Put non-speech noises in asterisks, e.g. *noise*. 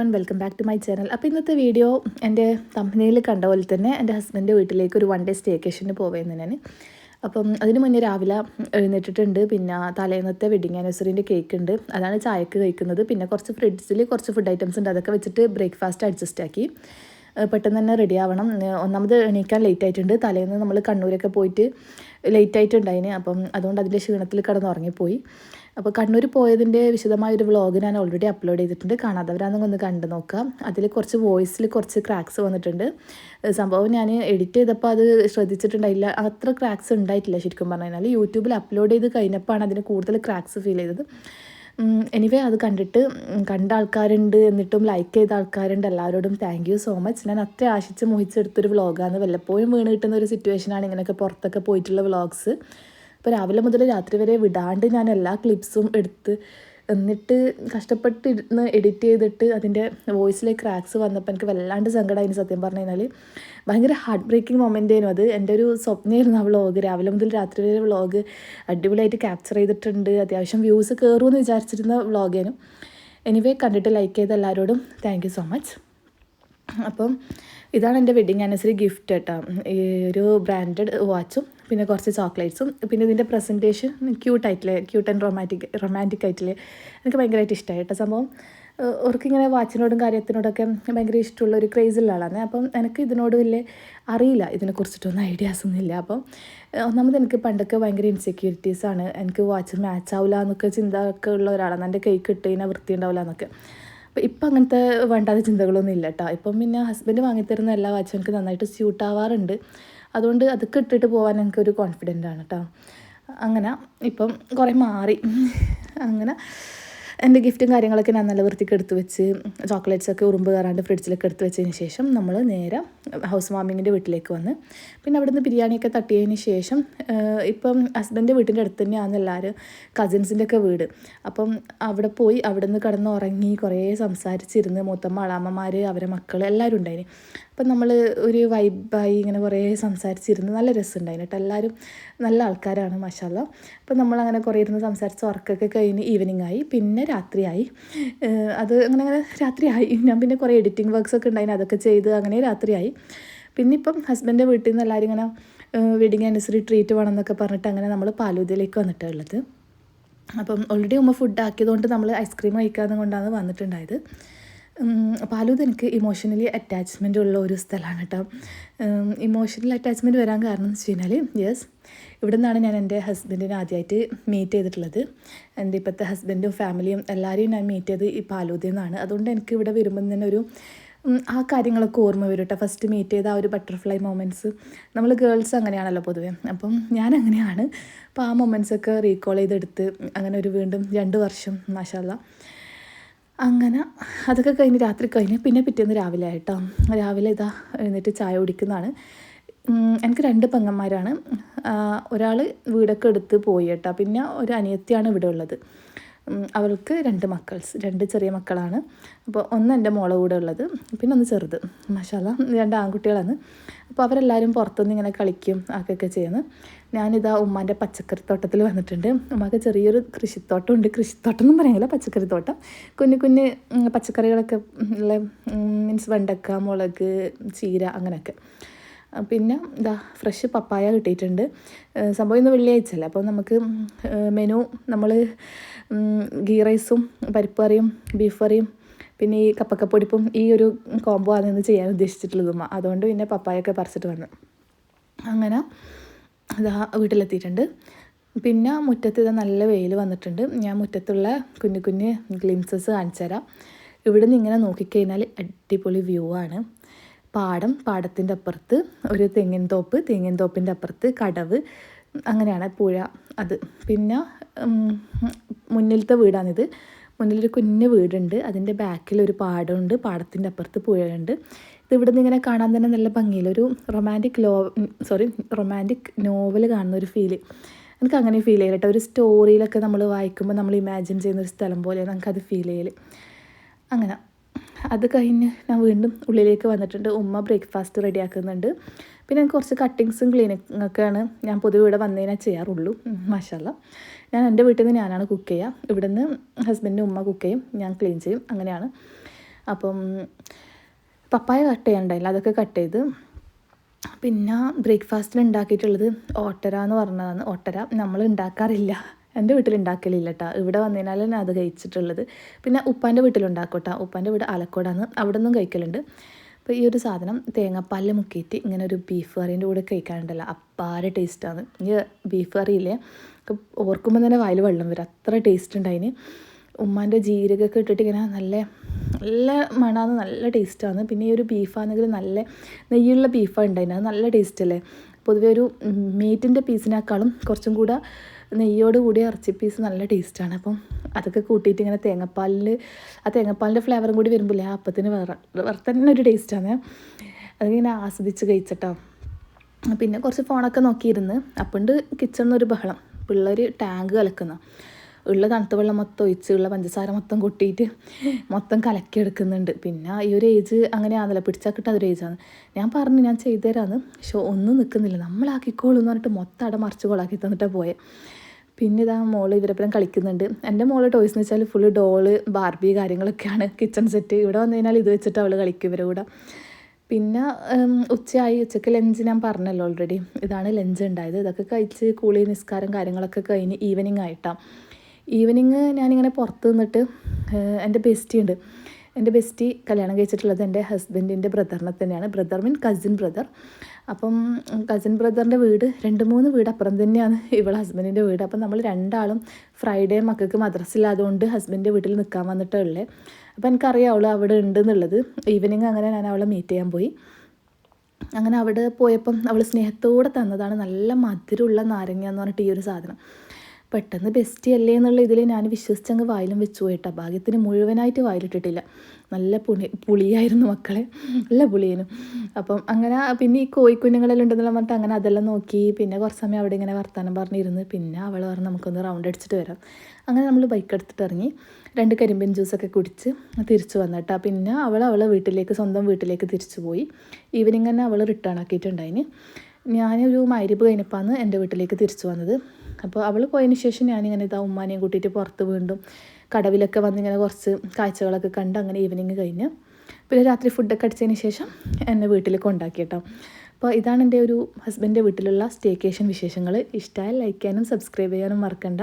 One welcome back to my channel അപ്പോൾ ഇന്നത്തെ video എന്റെ കമ്പനിയിൽ കണ്ട പോലെ തന്നെ എന്റെ ഹസ്ബൻഡ് വീട്ടിലേക്ക് ഒരു വൺ ഡേ സ്റ്റേക്കേഷന് പോവുകയെന്ന് ഞാൻ അപ്പം അതിന് മുന്നേ രാവിലെ എഴുന്നേറ്റിട്ടുണ്ട്. പിന്നെ തലേന്നത്തെ വെഡിങ് ആനിവേഴ്സറിന്റെ കേക്ക് ഉണ്ട്. അതാണ് ചായക്ക് കഴിക്കുന്നത്. പിന്നെ കുറച്ച് ഫ്രിഡ്ജിൽ കുറച്ച് ഫുഡ് ഐറ്റംസ് ഉണ്ട്. അതൊക്കെ വെച്ചിട്ട് ബ്രേക്ക്ഫാസ്റ്റ് അഡ്ജസ്റ്റ് ആക്കി. പെട്ടെന്ന് തന്നെ റെഡി ആവണം. ഒന്നാമത് എണീക്കാൻ ലേറ്റ് ആയിട്ടുണ്ട്. തലേന്ന് നമ്മൾ കണ്ണൂരൊക്കെ പോയിട്ട് ലേറ്റ് ആയിട്ടുണ്ടായിന്. അപ്പം അതുകൊണ്ട് അതിന്റെ ക്ഷീണത്തിൽ കിടന്ന് ഉറങ്ങിപ്പോയി അപ്പോൾ കണ്ണൂർ പോയതിന്റെ വിശദമായ ഒരു വ്ളോഗ് ഞാൻ ഓൾറെഡി അപ്ലോഡ് ചെയ്തിട്ടുണ്ട്. കാണാത്തവരാണെങ്കിൽ ഒന്ന് കണ്ടു നോക്കാം അതിൽ കുറച്ച് വോയിസിൽ കുറച്ച് ക്രാക്സ് വന്നിട്ടുണ്ട്. സംഭവം ഞാൻ എഡിറ്റ് ചെയ്തപ്പോൾ അത് ശ്രദ്ധിച്ചിട്ടുണ്ടായില്ല. അത്ര ക്രാക്സ് ഉണ്ടായിട്ടില്ല ശരിക്കും പറഞ്ഞു കഴിഞ്ഞാൽ യൂട്യൂബിൽ അപ്ലോഡ് ചെയ്ത് കഴിഞ്ഞപ്പോഴാണ് അതിന് കൂടുതൽ ക്രാക്സ് ഫീൽ ചെയ്തത്. എനിവേ അത് കണ്ടിട്ട് കണ്ട ആൾക്കാരുണ്ട് എന്നിട്ടും ലൈക്ക് ചെയ്ത ആൾക്കാരുണ്ട്. എല്ലാവരോടും താങ്ക് യു സോ മച്ച് ഞാൻ അത്ര ആശിച്ച് മോഹിച്ചെടുത്തൊരു വ്ളോഗാണ് വല്ലപ്പോഴും വീണ് കിട്ടുന്ന ഒരു സിറ്റുവേഷനാണ് ഇങ്ങനെയൊക്കെ പുറത്തൊക്കെ പോയിട്ടുള്ള വ്ളോഗ്സ് അപ്പോൾ രാവിലെ മുതൽ രാത്രി വരെ വിടാണ്ട് ഞാൻ എല്ലാ ക്ലിപ്സും എടുത്ത് എന്നിട്ട് കഷ്ടപ്പെട്ട് ഇരുന്ന് എഡിറ്റ് ചെയ്തിട്ട് അതിന്റെ വോയിസിലെ ക്രാക്സ് വന്നപ്പോൾ എനിക്ക് വല്ലാണ്ട് സങ്കടമായിരുന്നു സത്യം പറഞ്ഞു കഴിഞ്ഞാൽ ഭയങ്കര ഹാർട്ട് ബ്രേക്കിംഗ് മൊമെന്റ് ആയിരുന്നു. അത് എന്റെ ഒരു സ്വപ്നമായിരുന്നു ആ വ്ളോഗ് രാവിലെ മുതൽ രാത്രി വരെ വ്ളോഗ് അടിപൊളിയായിട്ട് ക്യാപ്ചർ ചെയ്തിട്ടുണ്ട്. അത്യാവശ്യം വ്യൂസ് കയറുമെന്ന് വിചാരിച്ചിരുന്ന വ്ളോഗേനും എനിവേ കണ്ടിട്ട് ലൈക്ക് ചെയ്ത എല്ലാവരോടും താങ്ക് സോ മച്ച് അപ്പം ഇതാണ് എന്റെ വെഡിങ് ആനിവേഴ്സറി ഗിഫ്റ്റ് കേട്ടോ ഈ ഒരു ബ്രാൻഡഡ് വാച്ചും പിന്നെ കുറച്ച് ചോക്ലേറ്റ്സും പിന്നെ ഇതിന്റെ പ്രസന്റേഷൻ ക്യൂട്ടായിട്ടില്ലേ ക്യൂട്ട് ആൻഡ് റൊമാന്റിക് റൊമാന്റിക് ആയിട്ടില്ലേ. എനിക്ക് ഭയങ്കരമായിട്ട് ഇഷ്ടമായി കേട്ടോ സംഭവം. ഓർക്കിങ്ങനെ വാച്ചിനോടും കാര്യത്തിനോടൊക്കെ ഭയങ്കര ഇഷ്ടമുള്ള ഒരു ക്രേസുള്ള ആളാണ്. അപ്പം എനിക്ക് ഇതിനോട് വലിയ അറിയില്ല. ഇതിനെക്കുറിച്ചിട്ടൊന്നും ഐഡിയാസ് ഒന്നും ഇല്ല. അപ്പം ഒന്നാമത് എനിക്ക് പണ്ടൊക്കെ ഭയങ്കര ഇൻസെക്യൂരിറ്റീസാണ് എനിക്ക് വാച്ച് മാച്ച് ആവില്ല എന്നൊക്കെ ചിന്ത ഒക്കെ ഉള്ള ഒരാളാണ്. എന്റെ കൈ കിട്ടുകഴിഞ്ഞാൽ വൃത്തി ഉണ്ടാവില്ല എന്നൊക്കെ അപ്പോൾ ഇപ്പം അങ്ങനത്തെ വേണ്ടാത്ത ചിന്തകളൊന്നും ഇല്ല കേട്ടോ ഇപ്പം പിന്നെ ഹസ്ബൻഡ് വാങ്ങിത്തരുന്ന എല്ലാ വാച്ചും എനിക്ക് നന്നായിട്ട് സ്യൂട്ട് ആവാറുണ്ട്. അതുകൊണ്ട് അതൊക്കെ ഇട്ടിട്ട് പോകാൻ എനിക്ക് ഒരു കോൺഫിഡന്റ് ആണ് കേട്ടോ അങ്ങനെ ഇപ്പം കുറേ മാറി. *laughs* അങ്ങനെ. എന്റെ ഗിഫ്റ്റും കാര്യങ്ങളൊക്കെ ഞാൻ നല്ല വൃത്തിക്ക് എടുത്ത് വെച്ച് ചോക്ലേറ്റ്സ് ഒക്കെ ഉറുമ്പ് കയറാണ്ട് ഫ്രിഡ്ജിലൊക്കെ എടുത്ത് വെച്ചതിന് ശേഷം നമ്മൾ നേരെ ഹൗസ് വാമിങ്ങിന്റെ വീട്ടിലേക്ക് വന്ന്. പിന്നെ അവിടുന്ന് ബിരിയാണിയൊക്കെ തട്ടിയതിന് ശേഷം ഇപ്പം ഹസ്ബൻഡ് വീട്ടിന്റെ അടുത്ത് തന്നെയാണ് എല്ലാവരും കസിൻസിന്റെ ഒക്കെ വീട്. അപ്പം അവിടെ പോയി അവിടെ നിന്ന് കിടന്ന് ഉറങ്ങി കുറേ സംസാരിച്ചിരുന്ന് മൂത്തമ്മ അളാമ്മമാർ അവരെ മക്കൾ എല്ലാവരും ഉണ്ടായിന്. അപ്പം നമ്മൾ ഒരു വൈബായി ഇങ്ങനെ കുറേ സംസാരിച്ചിരുന്ന്. നല്ല രസമുണ്ടായിരുന്നു കേട്ടോ. എല്ലാവരും നല്ല ആൾക്കാരാണ് മഷാല അപ്പം നമ്മളങ്ങനെ കുറേ ഇരുന്ന് സംസാരിച്ച് ഉറക്കമൊക്കെ കഴിഞ്ഞ് ഈവനിങ് ആയി. പിന്നെ രാത്രിയായി. അത് അങ്ങനെ അങ്ങനെ രാത്രിയായി. ഞാൻ പിന്നെ കുറേ എഡിറ്റിംഗ് വർക്ക്സ് ഒക്കെ ഉണ്ടായിന് അതൊക്കെ ചെയ്ത് അങ്ങനെ രാത്രിയായി. പിന്നെ ഇപ്പം ഹസ്ബൻഡിന്റെ വീട്ടിൽ നിന്ന് എല്ലാവരും ഇങ്ങനെ വെഡിങ് ആനിവേഴ്സറി ട്രീറ്റ് വേണം എന്നൊക്കെ പറഞ്ഞിട്ട് അങ്ങനെ നമ്മൾ പാലൂതിയിലേക്ക് വന്നിട്ടുള്ളത് അപ്പം ഓൾറെഡി ഉമ്മ ഫുഡ് ആക്കിയതുകൊണ്ട് നമ്മൾ ഐസ്ക്രീം കഴിക്കാതെ കൊണ്ടാണ് വന്നിട്ടുണ്ടായത്. പാലൂത് എനിക്ക് ഇമോഷണലി അറ്റാച്ച്മെന്റ് ഉള്ള ഒരു സ്ഥലമാണ് കേട്ടോ. ഇമോഷണൽ അറ്റാച്ച്മെന്റ് വരാൻ കാരണം എന്ന് വെച്ച് കഴിഞ്ഞാൽ യെസ് ഇവിടെ നിന്നാണ് ഞാൻ എന്റെ ഹസ്ബൻഡിനെ ആദ്യമായിട്ട് മീറ്റ് ചെയ്തിട്ടുള്ളത്. എന്റെ ഇപ്പോഴത്തെ ഹസ്ബൻഡും ഫാമിലിയും എല്ലാവരെയും ഞാൻ മീറ്റ് ചെയ്ത് ഈ പാലൂതിൽ നിന്നാണ്. അതുകൊണ്ട് എനിക്ക് ഇവിടെ വരുമ്പം തന്നെ ഒരു ആ കാര്യങ്ങളൊക്കെ ഓർമ്മ വരും കേട്ടോ. ഫസ്റ്റ് മീറ്റ് ചെയ്ത ആ ഒരു ബട്ടർഫ്ലൈ മൊമെന്റ്സ് നമ്മൾ ഗേൾസ് അങ്ങനെയാണല്ലോ പൊതുവേ. അപ്പം ഞാൻ അങ്ങനെയാണ്. അപ്പോൾ ആ മൊമെന്റ്സ് ഒക്കെ റീകോൾ ചെയ്തെടുത്ത് അങ്ങനെ ഒരു വീണ്ടും രണ്ട് വർഷം മാഷാല്ല അങ്ങനെ അതൊക്കെ കഴിഞ്ഞ് രാത്രി കഴിഞ്ഞ് പിന്നെ പിറ്റേന്ന് രാവിലെ ആയിട്ടോ. രാവിലെ ഇതാ എഴുന്നേറ്റ് ചായ കുടിക്കുന്നതാണ്. എനിക്ക് രണ്ട് പെങ്ങന്മാരാണ്. ഒരാൾ വീടൊക്കെ എടുത്ത് പോയി കേട്ടോ. പിന്നെ ഒരു അനിയത്തിയാണ് ഇവിടെ ഉള്ളത്. അവൾക്ക് രണ്ട് മക്കൾസ് രണ്ട് ചെറിയ മക്കളാണ്. അപ്പോൾ ഒന്ന് എന്റെ മോളെ കൂടെ ഉള്ളത് പിന്നെ ഒന്ന് ചെറുത്. മഷാല രണ്ട് ആൺകുട്ടികളാണ്. അപ്പോൾ അവരെല്ലാവരും പുറത്തുനിന്ന് ഇങ്ങനെ കളിക്കും ആക്കുകയൊക്കെ ചെയ്യുന്നു. ഞാനിതാ ഉമ്മാന്റെ പച്ചക്കറി തോട്ടത്തിൽ വന്നിട്ടുണ്ട്. ഉമ്മാക്ക് ചെറിയൊരു കൃഷിത്തോട്ടം ഉണ്ട്. കൃഷിത്തോട്ടം എന്നും പറയാനില്ല പച്ചക്കറി തോട്ടം കുഞ്ഞു കുഞ്ഞ് പച്ചക്കറികളൊക്കെ ഉള്ള മീൻസ് വെണ്ടക്ക മുളക് ചീര അങ്ങനെയൊക്കെ. പിന്നെ ഇതാ ഫ്രഷ് പപ്പായ കിട്ടിയിട്ടുണ്ട്. സംഭവം ഇന്ന് വെള്ളിയാഴ്ചയല്ലേ അപ്പോൾ നമുക്ക് മെനു നമ്മൾ ഗീ റൈസും പരിപ്പ് കറിയും ബീഫ് കറിയും പിന്നെ ഈ കപ്പക്കപ്പൊടിപ്പും ഈ ഒരു കോംബോ ആണ് ഇന്ന് ചെയ്യാൻ ഉദ്ദേശിച്ചിട്ടുള്ളതുമ്മ അതുകൊണ്ട് പിന്നെ പപ്പായൊക്കെ പറിച്ചിട്ട് വന്നു. അങ്ങനെ ഇതാ വീട്ടിലെത്തിയിട്ടുണ്ട്. പിന്നെ മുറ്റത്ത് ഇതാ നല്ല വെയിൽ വന്നിട്ടുണ്ട്. ഞാൻ മുറ്റത്തുള്ള കുഞ്ഞു കുഞ്ഞ് ഗ്ലിംസസ് കാണിച്ചു തരാം ഇവിടെ നിന്ന് ഇങ്ങനെ നോക്കിക്കഴിഞ്ഞാൽ അടിപൊളി വ്യൂ ആണ്. പാടം പാടത്തിന്റെ അപ്പുറത്ത് ഒരു തെങ്ങിൻ തോപ്പ് തെങ്ങിൻ തോപ്പിന്റെ അപ്പുറത്ത് കടവ് അങ്ങനെയാണ് പുഴ അത്. പിന്നെ മുന്നിലത്തെ വീടാണിത്. മുന്നിലൊരു കുഞ്ഞു വീടുണ്ട്. അതിന്റെ ബാക്കിൽ ഒരു പാടമുണ്ട് പാടത്തിന്റെ അപ്പുറത്ത് പുഴയുണ്ട്. ഇത് ഇവിടെ നിന്ന് ഇങ്ങനെ കാണാൻ തന്നെ നല്ല ഭംഗിയിൽ ഒരു റൊമാന്റിക് ലോ സോറി റൊമാന്റിക് നോവൽ കാണുന്ന ഒരു ഫീൽ എനിക്ക് അങ്ങനെ ഫീൽ ചെയ്യലട്ടോ ഒരു സ്റ്റോറിയിലൊക്കെ നമ്മൾ വായിക്കുമ്പോൾ നമ്മൾ ഇമാജിൻ ചെയ്യുന്ന ഒരു സ്ഥലം പോലെ നമുക്കത് ഫീൽ ചെയ്യൽ അങ്ങനെ. അത് കഴിഞ്ഞ് ഞാൻ വീണ്ടും ഉള്ളിലേക്ക് വന്നിട്ടുണ്ട്. ഉമ്മ ബ്രേക്ക്ഫാസ്റ്റ് റെഡിയാക്കുന്നുണ്ട്. പിന്നെ കുറച്ച് കട്ടിങ്സും ക്ലീനിങ് ഒക്കെയാണ് ഞാൻ പൊതുവെ ഇവിടെ വന്നതിനാൽ ചെയ്യാറുള്ളൂ. മാഷല്ല. ഞാൻ എന്റെ വീട്ടിൽ നിന്ന് ഞാനാണ് കുക്ക് ചെയ്യുക ഇവിടുന്ന് ഹസ്ബൻഡിന്റെ ഉമ്മ കുക്ക് ചെയ്യും. ഞാൻ ക്ലീൻ ചെയ്യും. അങ്ങനെയാണ്. അപ്പം പപ്പായ കട്ട് ചെയ്യാനുണ്ടായില്ല. അതൊക്കെ കട്ട് ചെയ്ത്. പിന്നെ ബ്രേക്ക്ഫാസ്റ്റിൽ ഉണ്ടാക്കിയിട്ടുള്ളത് ഓട്ടര എന്ന് പറഞ്ഞതാണ്. ഓട്ടര. നമ്മൾ ഉണ്ടാക്കാറില്ല. എന്റെ വീട്ടിൽ ഉണ്ടാക്കലില്ല കേട്ടോ ഇവിടെ വന്നതിനാലാണ് അത് കഴിച്ചിട്ടുള്ളത്. പിന്നെ ഉപ്പാന്റെ വീട്ടിലുണ്ടാക്കും കേട്ടോ ഉപ്പാന്റെ വീട് ആലക്കോടാണ്. അവിടെ നിന്നും കഴിക്കലുണ്ട്. അപ്പോൾ ഈ ഒരു സാധനം തേങ്ങാപ്പാലിൽ മുക്കിയിട്ട് ഇങ്ങനെ ഒരു ബീഫ് കറീന്റെ കൂടെ കഴിക്കാനുണ്ടല്ലോ. അപ്പാര ടേസ്റ്റാണ് ഈ ബീഫ് കറി കറിയില്ലേ ഓർക്കുമ്പോൾ തന്നെ വായിൽ വെള്ളം വരും. അത്ര ടേസ്റ്റ് ഉണ്ട് ഉമ്മാന്റെ ജീരകമൊക്കെ ഇട്ടിട്ട് ഇങ്ങനെ നല്ല നല്ല മണമാണ് നല്ല ടേസ്റ്റാണ് പിന്നെ ഈ ഒരു ബീഫാണെങ്കിൽ നല്ല നെയ്യുള്ള ബീഫാണ് ഉണ്ടായിരുന്നു അത് നല്ല ടേസ്റ്റ് അല്ലേ? പൊതുവെ ഒരു മീറ്റിന്റെ പീസിനേക്കാളും കുറച്ചും കൂടെ നെയ്യോട് കൂടി ഇറച്ചി പീസ് നല്ല ടേസ്റ്റാണ് അപ്പം അതൊക്കെ കൂട്ടിയിട്ട് ഇങ്ങനെ തേങ്ങാപ്പാലിൽ ആ തേങ്ങാപ്പാലിന്റെ ഫ്ലേവറും കൂടി വരുമ്പോൾ ആ അപ്പത്തിന് വേറെ വേറെ തന്നെ ഒരു ടേസ്റ്റാണ് അതിങ്ങനെ ആസ്വദിച്ച് കഴിച്ചിട്ടോ. പിന്നെ കുറച്ച് ഫോണൊക്കെ നോക്കിയിരുന്ന്. അപ്പണ്ട് കിച്ചണിൽ ഒരു ബഹളം. പിള്ളേർ ടാങ്ക് കലക്കുന്ന. ഉള്ള തണുത്ത വെള്ളം മൊത്തം ഒഴിച്ച് ഉള്ള പഞ്ചസാര മൊത്തം കൊട്ടിയിട്ട് മൊത്തം കലക്കിയെടുക്കുന്നുണ്ട്. പിന്നെ ഈ ഒരു ഏജ് അങ്ങനെയാണല്ലോ പിടിച്ചാൽ കിട്ടാത്ത ഏജാണ് ഞാൻ പറഞ്ഞു ഞാൻ ചെയ്തു തരാമെന്ന് പക്ഷെ ഒന്നും നിൽക്കുന്നില്ല നമ്മളാക്കിക്കോളൂ എന്ന് പറഞ്ഞിട്ട് മൊത്തം അട മറിച്ച് കൊളാക്കി തന്നിട്ടാണ് പോയത് പിന്നെ ഇതാ മോൾ ഇവരപ്പുറം കളിക്കുന്നുണ്ട്. എന്റെ മോൾ ടോയ്സ് എന്ന് വെച്ചാൽ ഫുള്ള് ഡോൾ ബാർബി കാര്യങ്ങളൊക്കെയാണ്. കിച്ചൺ സെറ്റ് ഇവിടെ വന്നു കഴിഞ്ഞാൽ ഇത് വെച്ചിട്ട് അവൾ കളിക്കും ഇവരെ കൂടെ. പിന്നെ ഉച്ചയായി. ഉച്ചയ്ക്ക് ലഞ്ച് ഞാൻ പറഞ്ഞല്ലോ ഓൾറെഡി ഇതാണ് ലഞ്ച് ഉണ്ടായത്. ഇതൊക്കെ കഴിച്ച് കൂളി നിസ്കാരം കാര്യങ്ങളൊക്കെ കഴിഞ്ഞ് ഈവനിങ് ആയിട്ടാണ് ഈവനിങ് ഞാനിങ്ങനെ പുറത്ത് നിന്നിട്ട് എന്റെ ബെസ്റ്റി ഉണ്ട്. എന്റെ ബെസ്റ്റി കല്യാണം കഴിച്ചിട്ടുള്ളത് എന്റെ ഹസ്ബൻഡിന്റെ ബ്രദറിനെ തന്നെയാണ്. ബ്രദർ മീൻ കസിൻ ബ്രദർ അപ്പം കസിൻ ബ്രദറിന്റെ വീട് രണ്ട് മൂന്ന് വീട് അപ്പുറം തന്നെയാണ് ഇവളെ ഹസ്ബൻഡിന്റെ വീട്. അപ്പം നമ്മൾ രണ്ടാളും ഫ്രൈഡേ മക്കൾക്ക് മദ്രസ ഇല്ലാതുകൊണ്ട് ഹസ്ബൻഡിന്റെ വീട്ടിൽ നിൽക്കാൻ വന്നിട്ടേ ഉള്ളേ. അപ്പം എനിക്കറിയാം അവൾ അവിടെ ഉണ്ട് എന്നുള്ളത് ഈവനിങ് അങ്ങനെ ഞാൻ അവളെ മീറ്റ് ചെയ്യാൻ പോയി. അങ്ങനെ അവിടെ പോയപ്പം അവൾ സ്നേഹത്തോടെ തന്നതാണ് നല്ല മധുരമുള്ള നാരങ്ങ എന്ന് പറഞ്ഞിട്ട് ഈ ഒരു സാധനം. പെട്ടെന്ന് ബെസ്റ്റ് അല്ലേ എന്നുള്ള ഇതിൽ ഞാൻ വിശ്വസിച്ചങ്ങ് വായിലും വെച്ചു കേട്ടോ. ഭാഗ്യത്തിന് മുഴുവനായിട്ട് വായിലിട്ടിട്ടില്ല. നല്ല പുളി പുളിയായിരുന്നു മക്കളെ. നല്ല പുളിയേനും. അപ്പം അങ്ങനെ പിന്നെ ഈ കോഴിക്കുഞ്ഞുങ്ങളെല്ലാം ഉണ്ടെന്നുള്ള പറഞ്ഞിട്ട് അങ്ങനെ അതെല്ലാം നോക്കി പിന്നെ കുറച്ച് സമയം അവിടെ ഇങ്ങനെ വർത്തമാനം പറഞ്ഞിരുന്ന് പിന്നെ അവൾ പറഞ്ഞ് നമുക്കൊന്ന് റൗണ്ട് അടിച്ചിട്ട് വരാം. അങ്ങനെ നമ്മൾ ബൈക്ക് എടുത്തിട്ട് ഇറങ്ങി. രണ്ട് കരിമ്പിൻ ജ്യൂസൊക്കെ കുടിച്ച് തിരിച്ചു വന്നിട്ടാ. പിന്നെ അവൾ അവളെ വീട്ടിലേക്ക് സ്വന്തം വീട്ടിലേക്ക് തിരിച്ചു പോയി. ഈവനിങ് തന്നെ അവൾ റിട്ടേൺ ആക്കിയിട്ടുണ്ടായിന്. ഞാനൊരു മൈരിപ്പ് കഴിഞ്ഞപ്പാന്ന് എന്റെ വീട്ടിലേക്ക് തിരിച്ചു വന്നത്. അപ്പോൾ അവൾ പോയതിന് ശേഷം ഞാനിങ്ങനെ ഇതാ ഉമ്മാനെയും കൂട്ടിയിട്ട് പുറത്ത് വീണ്ടും കടവിലൊക്കെ വന്നിങ്ങനെ കുറച്ച് കാഴ്ചകളൊക്കെ കണ്ട് അങ്ങനെ ഈവനിങ് കഴിഞ്ഞ്. പിന്നെ രാത്രി ഫുഡൊക്കെ അടിച്ചതിന് ശേഷം എന്നെ വീട്ടിൽ കൊണ്ടാക്കി കേട്ടോ. അപ്പോൾ ഇതാണ് എന്റെ ഒരു ഹസ്ബൻഡിന്റെ വീട്ടിലുള്ള സ്റ്റേക്കേഷൻ വിശേഷങ്ങൾ ഇഷ്ടമായി ലൈക്ക് ചെയ്യാനും സബ്സ്ക്രൈബ് ചെയ്യാനും മറക്കണ്ട.